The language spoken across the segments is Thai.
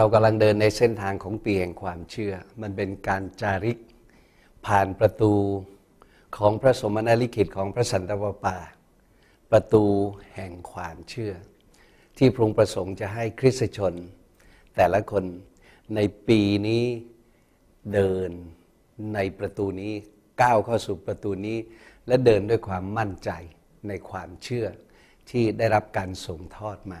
เรากำลังเดินในเส้นทางของปีแห่งความเชื่อ มันเป็นการจาริกผ่านประตูของพระสมณลิขิตของพระสันตะวปา ประตูแห่งความเชื่อ ที่พระองค์ประสงค์จะให้คริสตชน แต่ละคนในปีนี้เดินในประตูนี้ก้าวเข้าสู่ประตูนี้ และเดินด้วยความมั่นใจในความเชื่อที่ได้รับการส่งทอดมา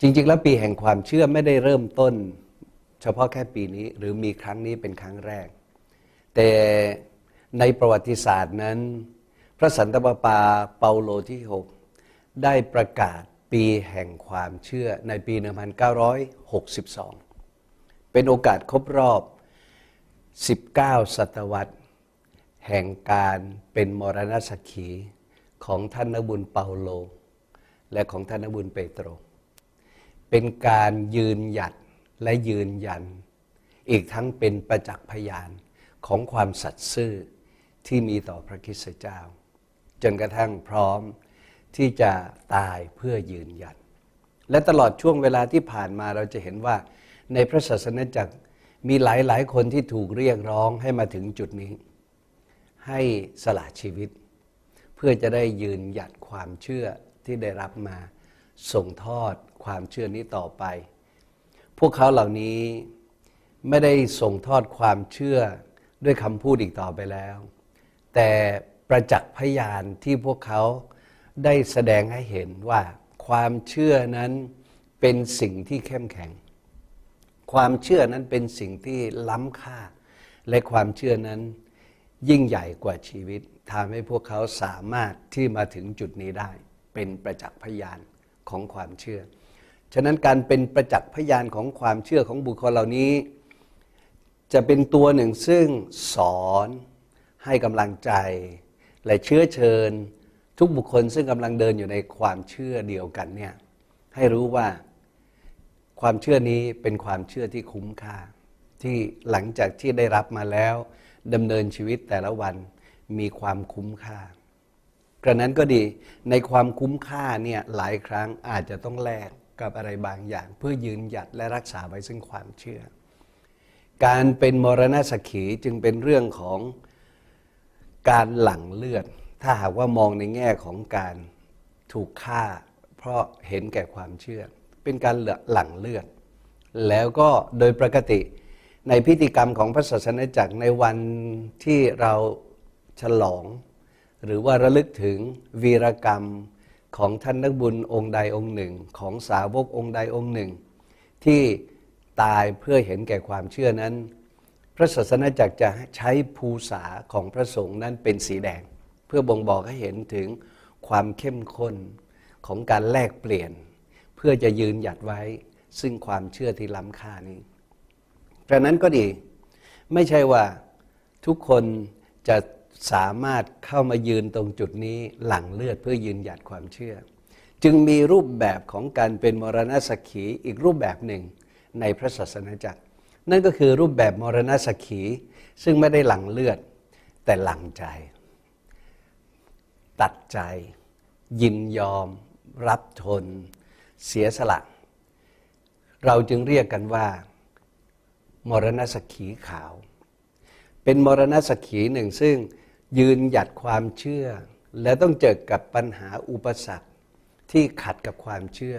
จริง ๆ แล้วปีแห่งความเชื่อไม่ได้เริ่มต้น เฉพาะแค่ปีนี้หรือมีครั้งนี้เป็นครั้งแรก แต่ในประวัติศาสตร์นั้น พระสันตะปาปาเปาโลที่ 6 ได้ประกาศปีแห่งความเชื่อในปี 1962 เป็นโอกาสครบรอบ 19 ศตวรรษ แห่งการเป็นมรณสกขีของท่านนบุญเปาโล และของท่านนบุญเปโตร เป็นการยืนหยัดและยืนยัน อีกทั้งเป็นประจักษ์พยานของความสัตย์ซื่อที่มีต่อพระคิสเจ้า จนกระทั่งพร้อมที่จะตายเพื่อยืนยัดและตลอดช่วงเวลาที่ผ่านมาเราจะเห็นว่าในพระศาสนาจักรมีหลายหลายคนที่ถูกเรียกร้องให้มาถึงจุดนี้ ให้สละชีวิต เพื่อจะได้ยืนหยัดความเชื่อที่ได้รับมา ส่งทอดความเชื่อนี้ต่อไป พวกเขาเหล่านี้ไม่ได้ส่งทอดความเชื่อด้วยคำพูดอีกต่อไปแล้ว แต่ประจักษ์พยานที่พวกเขาได้แสดงให้เห็นว่าความเชื่อนั้นเป็นสิ่งที่เข้มแข็ง ความเชื่อนั้นเป็นสิ่งที่ล้ำค่า และความเชื่อนั้นยิ่งใหญ่กว่าชีวิตทำให้พวกเขาสามารถที่มาถึงจุดนี้ได้ เป็นประจักษ์พยาน ของความเชื่อ ฉะนั้นการเป็นประจักษ์พยานของความเชื่อของบุคคลเหล่านี้ จะเป็นตัวหนึ่งซึ่งสอนให้กำลังใจ และเชื้อเชิญ ทุกบุคคลซึ่งกำลังเดินอยู่ในความเชื่อเดียวกันเนี่ยให้รู้ว่าความเชื่อนี้เป็นความเชื่อที่คุ้มค่า ที่หลังจากที่ได้รับมาแล้วดำเนินชีวิตแต่ละวันมีความคุ้มค่า กระนั้นก็ดีในความคุ้มค่าเนี่ยหลายครั้งอาจจะต้องแลกกับอะไรบางอย่าง เพื่อยืนหยัดและรักษาไว้ซึ่งความเชื่อ การเป็นมรณะสักขีจึงเป็นเรื่องของการหลั่งเลือด ถ้าหากว่ามองในแง่ของการถูกฆ่า เพราะเห็นแก่ความเชื่อ เป็นการหลั่งเลือด แล้วก็โดยปกติในพิธีกรรมของพระศาสนาจักรในวันที่เราฉลอง หรือว่าระลึกถึงวีรกรรมของท่านนักบุญองค์ใดองค์หนึ่ง ของสาวกองค์ใดองค์หนึ่ง ที่ตายเพื่อเห็นแก่ความเชื่อนั้น พระศาสนาจักรจะใช้ภูษาของพระสงฆ์นั้นเป็นสีแดง เพื่อบ่งบอกให้เห็นถึงความเข้มข้นของการแลกเปลี่ยน เพื่อจะยืนหยัดไว้ซึ่งความเชื่อที่ล้ำค่านี้ดังนั้นก็ดี ไม่ใช่ว่าทุกคนจะ สามารถเข้ามายืนตรงจุดนี้หลั่งเลือดเพื่อยืนหยัดความเชื่อ จึงมีรูปแบบของการเป็นมรณสกขีอีกรูปแบบหนึ่งในพระศาสนาจักร นั่นก็คือรูปแบบมรณสกขี ซึ่งไม่ได้หลั่งเลือด แต่หลั่งใจ ตัดใจ ยินยอม รับทน เสียสละ เราจึงเรียกกันว่า มรณสขีขาว เป็นมรณสขีหนึ่งซึ่ง ยืนหยัดความเชื่อ และต้องเจอกับปัญหาอุปสรรคที่ขัดกับความเชื่อ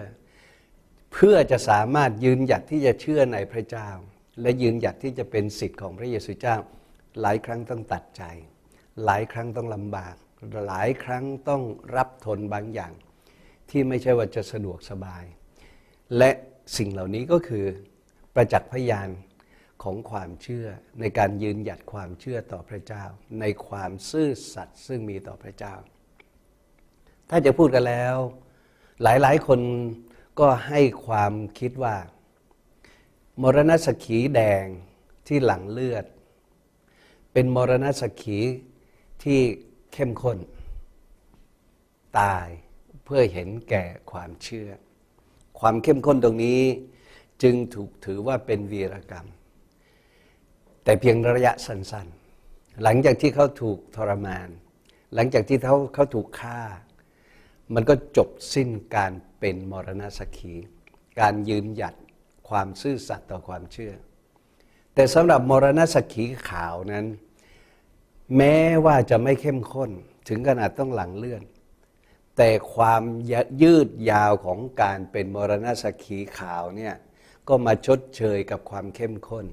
เพื่อจะสามารถยืนหยัดที่จะเชื่อในพระเจ้า และยืนหยัดที่จะเป็นสิทธิ์ของพระเยซูเจ้า หลายครั้งต้องตัดใจ หลายครั้งต้องลำบาก หลายครั้งต้องรับทนบางอย่าง ที่ไม่ใช่ว่าจะสะดวกสบาย และสิ่งเหล่านี้ก็คือประจักษ์พยาน ของความเชื่อ ในการยืนหยัดความเชื่อต่อพระเจ้า ในความซื่อสัตย์ซึ่งมีต่อพระเจ้า ถ้าจะพูดกันแล้ว หลายๆ คนก็ให้ความคิดว่า มรณสขีแดงที่หลังเลือด เป็นมรณสขีที่เข้มข้น ตายเพื่อเห็นแก่ความเชื่อ ความเข้มข้นตรงนี้จึงถูกถือว่าเป็นวีรกรรม แต่เพียงระยะสั้นๆ หลังจากที่เขาถูกทรมาน หลังจากที่เขาเขาถูกฆ่า มันก็จบสิ้นการเป็นมรณะสกีการยืนหยัดความซื่อสัตย์ต่อความเชื่อ แต่สำหรับมรณะสกขีขาวนั้น แม้ว่าจะไม่เข้มข้นถึงขนาดต้องหลังเลื่อน แต่ความยืดยาวของการเป็นมรณะสกขีขาวเนี่ยก็มาชดเชยกับความเข้มข้น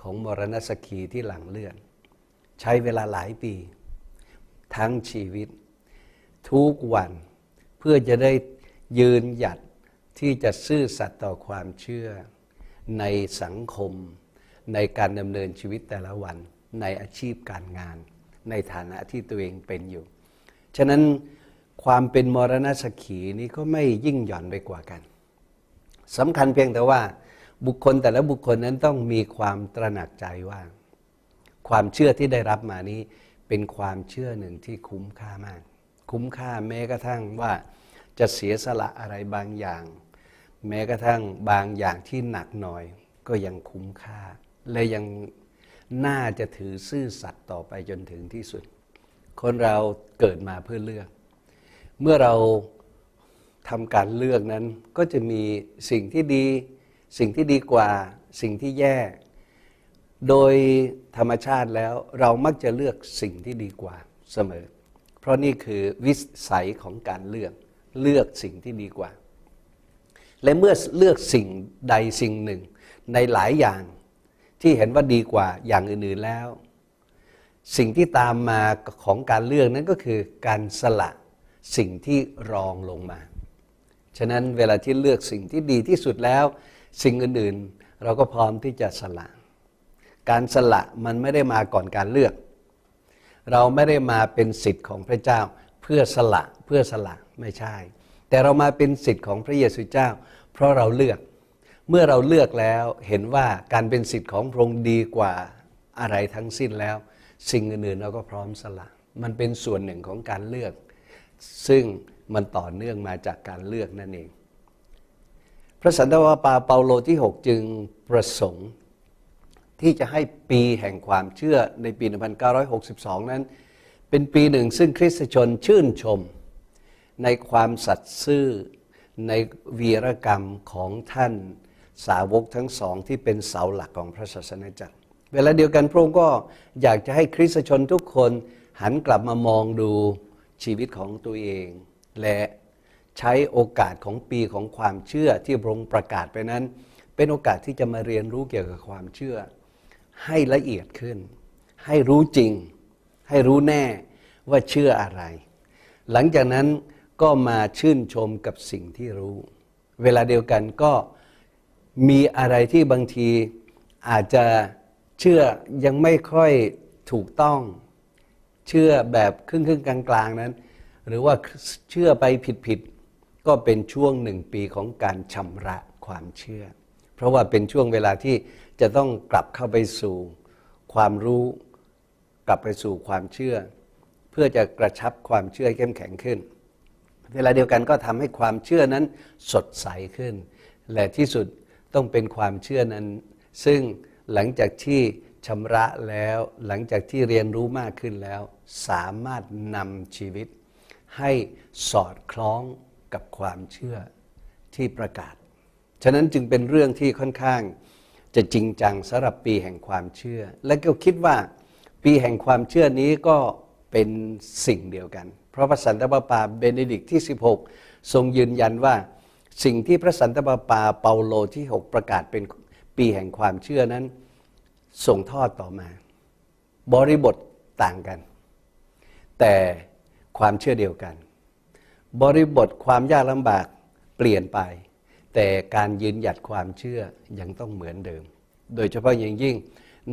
ของมรณสกีที่หลังเลื่อนใช้เวลาหลายปี ทั้งชีวิต ทุกวันเพื่อจะได้ยืนหยัดที่จะซื่อสัตย์ต่อความเชื่อ ในสังคม ในการดำเนินชีวิตแต่ละวัน ในอาชีพการงาน ในฐานะที่ตัวเองเป็นอยู่ ฉะนั้นความเป็นมรณสกขีนี้ก็ไม่ยิ่งหย่อนไปกว่ากันสำคัญเพียงแต่ว่า บุคคลแต่ละบุคคลนั้นต้องมีความตระหนักใจว่า ความเชื่อที่ได้รับมานี้ เป็นความเชื่อหนึ่งที่คุ้มค่ามาก คุ้มค่าแม้กระทั่งว่าจะเสียสละอะไรบางอย่าง แม้กระทั่งบางอย่างที่หนักหน่อย ก็ยังคุ้มค่า และยังน่าจะถือซื่อสัตย์ต่อไปจนถึงที่สุด คนเราเกิดมาเพื่อเลือก เมื่อเราทำการเลือกนั้นก็จะมีสิ่งที่ดี สิ่งที่ดีกว่าสิ่งที่แย่ โดยธรรมชาติแล้วเรามักจะเลือกสิ่งที่ดีกว่าเสมอ เพราะนี่คือวิสัยของการเลือกเลือกสิ่งที่ดีกว่า และเมื่อเลือกสิ่งใดสิ่งหนึ่ง ในหลายอย่างที่เห็นว่าดีกว่าอย่างอื่นๆแล้ว สิ่งที่ตามมาของการเลือกนั้นก็คือการสละสิ่งที่รองลงมา ฉะนั้นเวลาที่เลือกสิ่งที่ดีที่สุดแล้ว สิ่งอื่นๆ เราก็พร้อมที่จะสละ การสละมันไม่ได้มาก่อนการเลือก เราไม่ได้มาเป็นสิทธิ์ของพระเจ้า เพื่อสละเพื่อสละไม่ใช่ แต่เรามาเป็นสิทธิ์ของพระเยซูเจ้า เพราะเราเลือก เมื่อเราเลือกแล้วเห็นว่าการเป็นสิทธิ์ของพระองค์ดีกว่าอะไรทั้งสิ้นแล้ว สิ่งอื่นๆเราก็พร้อมสละ มันเป็นส่วนหนึ่งของการเลือก ซึ่งมันต่อเนื่องมาจากการเลือกนั่นเอง พระสันตวาปาเปาโลที่ 6 จึงประสงค์ที่จะให้ปีแห่งความเชื่อในปี 1962 นั้น เป็นปีหนึ่งซึ่งคริสตชนชื่นชม ในความสัตย์ซื่อในวีรกรรมของท่านสาวกทั้งสองที่เป็นเสาหลักของพระศาสนาจักร เวลาเดียวกันพระองค์ก็อยากจะให้คริสตชนทุกคนหันกลับมามองดูชีวิตของตัวเอง และ ใช้โอกาสของปีของความเชื่อที่พระองค์ประกาศไปนั้น เป็นโอกาสที่จะมาเรียนรู้เกี่ยวกับความเชื่อ ให้ละเอียดขึ้น ให้รู้จริง ให้รู้แน่ว่าเชื่ออะไร หลังจากนั้นก็มาชื่นชมกับสิ่งที่รู้ เวลาเดียวกันก็มีอะไรที่บางทีอาจจะเชื่อยังไม่ค่อยถูกต้อง เชื่อแบบครึ่งครึ่งกลางกลางนั้น หรือว่าเชื่อไปผิดผิด ก็เป็นช่วงหนึ่งปีของการชำระความเชื่อ เพราะว่าเป็นช่วงเวลาที่จะต้องกลับเข้าไปสู่ความรู้ กลับไปสู่ความเชื่อ เพื่อจะกระชับความเชื่อเข้มแข็งขึ้น เวลาเดียวกันก็ทำให้ความเชื่อนั้นสดใสขึ้น และที่สุดต้องเป็นความเชื่อนั้น ซึ่งหลังจากที่ชำระแล้วหลังจากที่เรียนรู้มากขึ้นแล้ว สามารถนำชีวิต ให้สอดคล้อง กับความเชื่อที่ประกาศ ฉะนั้นจึงเป็นเรื่องที่ค่อนข้างจะจริงจังสำหรับปีแห่งความเชื่อ และก็คิดว่าปีแห่งความเชื่อนี้ก็เป็นสิ่งเดียวกัน เพราะพระสันตะปาปาเบเนดิกที่ 16 ทรงยืนยันว่าสิ่งที่พระสันตะปาปาเปาโลที่ 6 ประกาศเป็นปีแห่งความเชื่อนั้น ส่งทอดต่อมา บริบทต่างกัน แต่ความเชื่อเดียวกัน บริบทความยากลำบากเปลี่ยนไป แต่การยืนหยัดความเชื่อยังต้องเหมือนเดิม โดยเฉพาะอย่างยิ่ง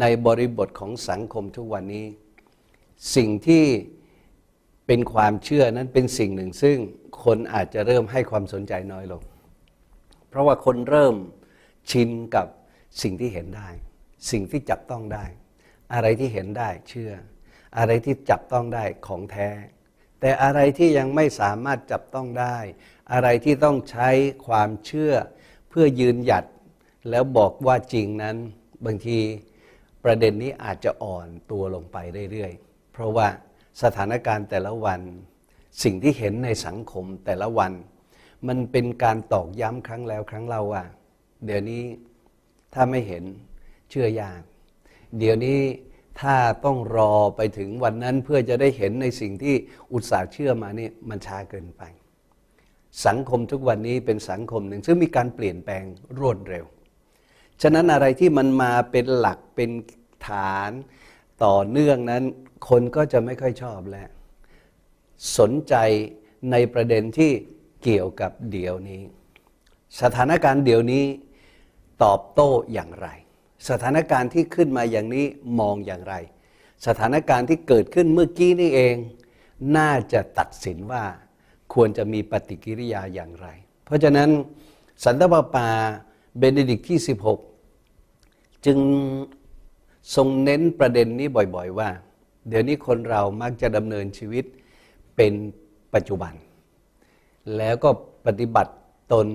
ในบริบทของสังคมทุกวันนี้ สิ่งที่เป็นความเชื่อนั้นเป็นสิ่งหนึ่ง ซึ่งคนอาจจะเริ่มให้ความสนใจน้อยลง เพราะว่าคนเริ่มชินกับสิ่งที่เห็นได้ สิ่งที่จับต้องได้ อะไรที่เห็นได้เชื่อ อะไรที่จับต้องได้ของแท้ แต่อะไรที่ยังไม่สามารถจับต้องได้ อะไรที่ต้องใช้ความเชื่อเพื่อยืนหยัดแล้วบอกว่าจริงนั้น บางทีประเด็นนี้อาจจะอ่อนตัวลงไปเรื่อยๆ เพราะว่าสถานการณ์แต่ละวัน สิ่งที่เห็นในสังคมแต่ละวัน มันเป็นการตอกย้ำครั้งแล้วครั้งเล่าว่า เดี๋ยวนี้ถ้าไม่เห็นเชื่อยาก เดี๋ยวนี้ ถ้าต้องรอไปถึงวันนั้นเพื่อจะได้เห็นในสิ่งที่อุตสาห์เชื่อมานี่มันช้าเกินไป สังคมทุกวันนี้เป็นสังคมหนึ่งซึ่งมีการเปลี่ยนแปลงรวดเร็ว ฉะนั้นอะไรที่มันมาเป็นหลักเป็นฐานต่อเนื่องนั้น คนก็จะไม่ค่อยชอบแล้ว สนใจในประเด็นที่เกี่ยวกับเดี๋ยวนี้ สถานการณ์เดี๋ยวนี้ตอบโต้อย่างไร สถานการณ์ที่ขึ้นมาอย่างนี้มองอย่างไร สถานการณ์ที่เกิดขึ้นเมื่อกี้นี่เอง น่าจะตัดสินว่าควรจะมีปฏิกิริยาอย่างไร เพราะฉะนั้นสันตปาปาเบนเนดิกที่ 16 จึงทรงเน้นประเด็นนี้บ่อยๆว่า เดี๋ยวนี้คนเรามักจะดำเนินชีวิตเป็นปัจจุบัน แล้วก็ปฏิบัติตน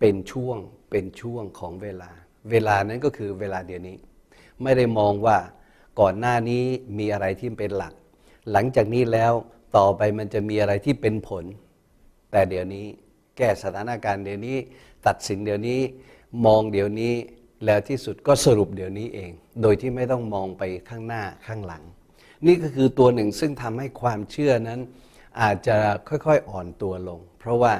เป็นช่วงเป็นช่วงของเวลา เวลานั้นก็คือเวลาเดี๋ยวนี้ ไม่ได้มองว่าก่อนหน้านี้มีอะไรที่เป็นหลัก หลังจากนี้แล้วต่อไปมันจะมีอะไรที่เป็นผล แต่เดี๋ยวนี้แก้สถานการณ์เดี๋ยวนี้ ตัดสินเดี๋ยวนี้มองเดี๋ยวนี้แล้วที่สุดก็สรุปเดี๋ยวนี้เอง โดยที่ไม่ต้องมองไปข้างหน้าข้างหลัง นี่ก็คือตัวหนึ่งซึ่งทำให้ความเชื่อนั้น อาจจะค่อยๆอ่อนตัวลง เพราะว่า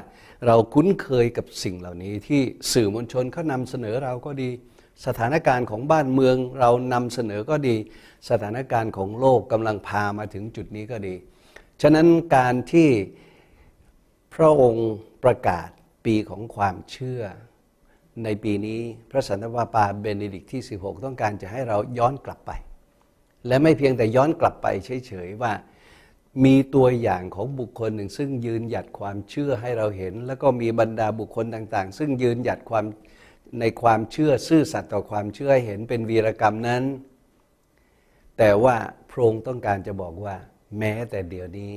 เราคุ้นเคยกับสิ่งเหล่านี้ที่สื่อมวลชนเขานำเสนอเราก็ดี สถานการณ์ของบ้านเมืองเรานำเสนอก็ดี สถานการณ์ของโลกกำลังพามาถึงจุดนี้ก็ดี ฉะนั้นการที่พระองค์ประกาศปีของความเชื่อ ในปีนี้พระสันตะปาปาเบเนดิกที่ 16 ต้องการจะให้เราย้อนกลับไป และไม่เพียงแต่ย้อนกลับไปเฉยๆว่า มีตัวอย่างของบุคคลหนึ่ง ซึ่งยืนหยัดความเชื่อให้เราเห็น แล้วก็มีบรรดาบุคคลต่าง ๆ ซึ่งยืนหยัดความในความเชื่อซื่อสัตย์ต่อความเชื่อให้เห็นเป็นวีรกรรมนั้น แต่ว่าพระองค์ต้องการจะบอกว่า แม้แต่เดี๋ยวนี้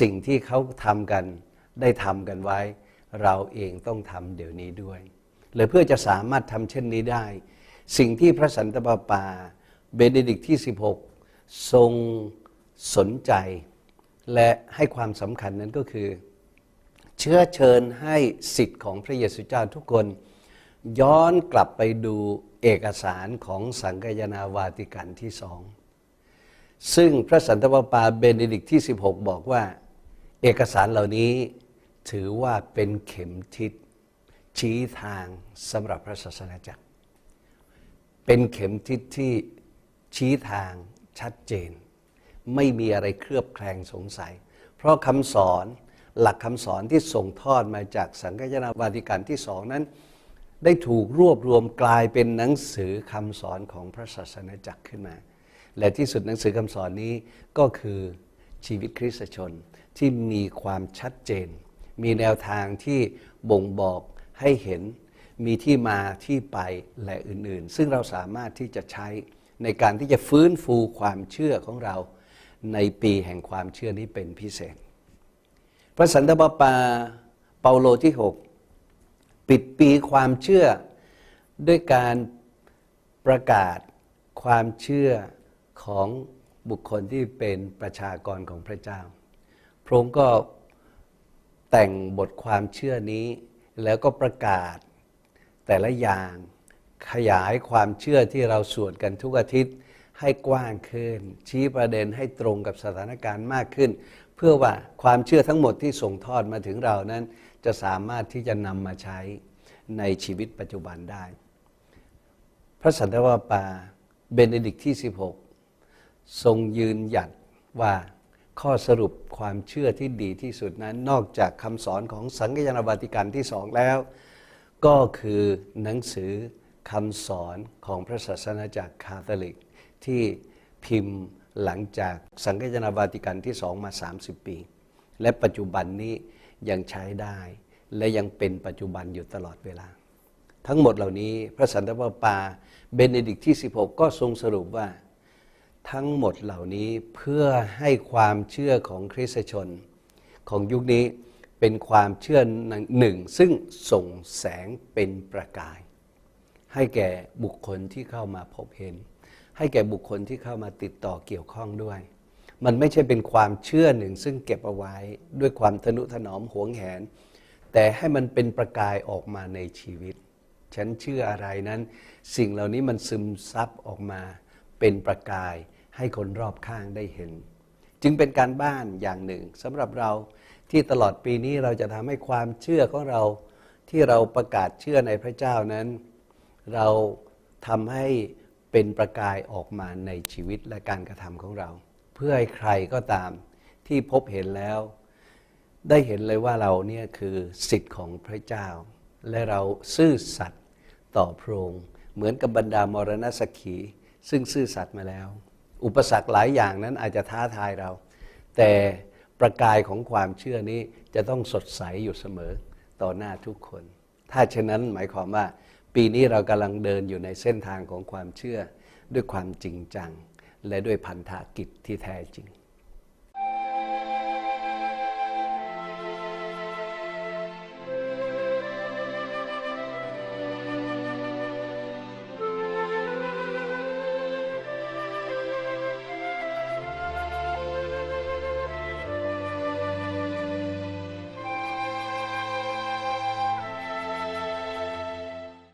สิ่งที่เขาทำกันได้ทำกันไว้ เราเองต้องทำเดี๋ยวนี้ด้วยเลยเพื่อจะสามารถทำเช่นนี้ได้ สิ่งที่พระสันตะปาปาเบเนดิกที่ 16 ทรง สนใจ และให้ความสำคัญนั้นก็คือ เชื้อเชิญให้สิทธิ์ของพระเยซูเจ้าทุกคน ย้อนกลับไปดูเอกสารของสังกยนาวาติกันที่สองซึ่งพระสันตะปาปาเบเนดิกที่ 16 บอกว่า เอกสารเหล่านี้ถือว่าเป็นเข็มทิศชี้ทางสำหรับพระศาสนาจักร เป็นเข็มทิศที่ชี้ทางชัดเจน ไม่มีอะไรเคลือบแคลงสงสัย เพราะคำสอนหลักคำสอนที่ส่งทอดมาจากสังฆยนาวาติกันที่สองนั้น ได้ถูกรวบรวมกลายเป็นหนังสือคำสอนของพระศาสนาจักรขึ้นมา และที่สุดหนังสือคำสอนนี้ก็คือชีวิตคริสตชนที่มีความชัดเจน มีแนวทางที่บ่งบอกให้เห็นมีที่มาที่ไปและอื่นๆ ซึ่งเราสามารถที่จะใช้ในการที่จะฟื้นฟูความเชื่อของเรา ในปีแห่งความเชื่อนี้เป็นพิเศษ พระสันตะปาปาเปาโลที่ 6 ปิดปีความเชื่อด้วยการประกาศความเชื่อของบุคคลที่เป็นประชากรของพระเจ้า พระองค์ก็แต่งบทความเชื่อนี้แล้วก็ประกาศแต่ละอย่างขยายความเชื่อที่เราสวดกันทุกอาทิตย์ ให้กว้างขึ้น ชี้ประเด็นให้ตรงกับสถานการณ์มากขึ้น เพื่อว่าความเชื่อทั้งหมดที่ส่งทอดมาถึงเรานั้น จะสามารถที่จะนำมาใช้ในชีวิตปัจจุบันได้ พระสันตะวาปาเบเนดิกที่ 16 ทรงยืนหยัดว่าข้อสรุปความเชื่อที่ดีที่สุดนั้น นอกจากคำสอนของสังฆยานาวาติกันที่สองแล้ว ก็คือหนังสือคำสอนของพระศาสนาจักคาทอลิก ที่พิมพ์หลังจากสังฆยนาวาติกันที่สองมา 30 ปี และปัจจุบันนี้ยังใช้ได้ และยังเป็นปัจจุบันอยู่ตลอดเวลา ทั้งหมดเหล่านี้พระสันตะปาปาเบเนดิกที่ 16 ก็ทรงสรุปว่าทั้งหมดเหล่านี้เพื่อให้ความเชื่อของคริสตชน ของยุคนี้เป็นความเชื่อหนึ่ง ซึ่งส่งแสงเป็นประกาย ให้แก่บุคคลที่เข้ามาพบเห็น ให้แก่บุคคลที่เข้ามาติดต่อเกี่ยวข้องด้วย มันไม่ใช่เป็นความเชื่อหนึ่งซึ่งเก็บเอาไว้ด้วยความทนุถนอมหวงแหน แต่ให้มันเป็นประกายออกมาในชีวิต ฉันเชื่ออะไรนั้น สิ่งเหล่านี้มันซึมซับออกมา เป็นประกายให้คนรอบข้างได้เห็น จึงเป็นการบ้านอย่างหนึ่งสำหรับเราที่ตลอดปีนี้เราจะทำให้ความเชื่อของเราที่เราประกาศเชื่อในพระเจ้านั้น เราทำให้ เป็นประกายออกมาในชีวิตและการกระทำของเรา เพื่อให้ใครก็ตามที่พบเห็นแล้ว ได้เห็นเลยว่าเราเนี่ยคือสิทธิ์ของพระเจ้า และเราซื่อสัตย์ต่อพระองค์เหมือนกับบรรดามรณสักขี ซึ่งซื่อสัตย์มาแล้ว อุปสรรคหลายอย่างนั้นอาจจะท้าทายเรา แต่ประกายของความเชื่อนี้จะต้องสดใสอยู่เสมอต่อหน้าทุกคน ถ้าเช่นนั้นหมายความว่า ปีนี้เรากำลังเดินอยู่ในเส้นทางของความเชื่อด้วยความจริงจัง และด้วยพันธกิจที่แท้จริง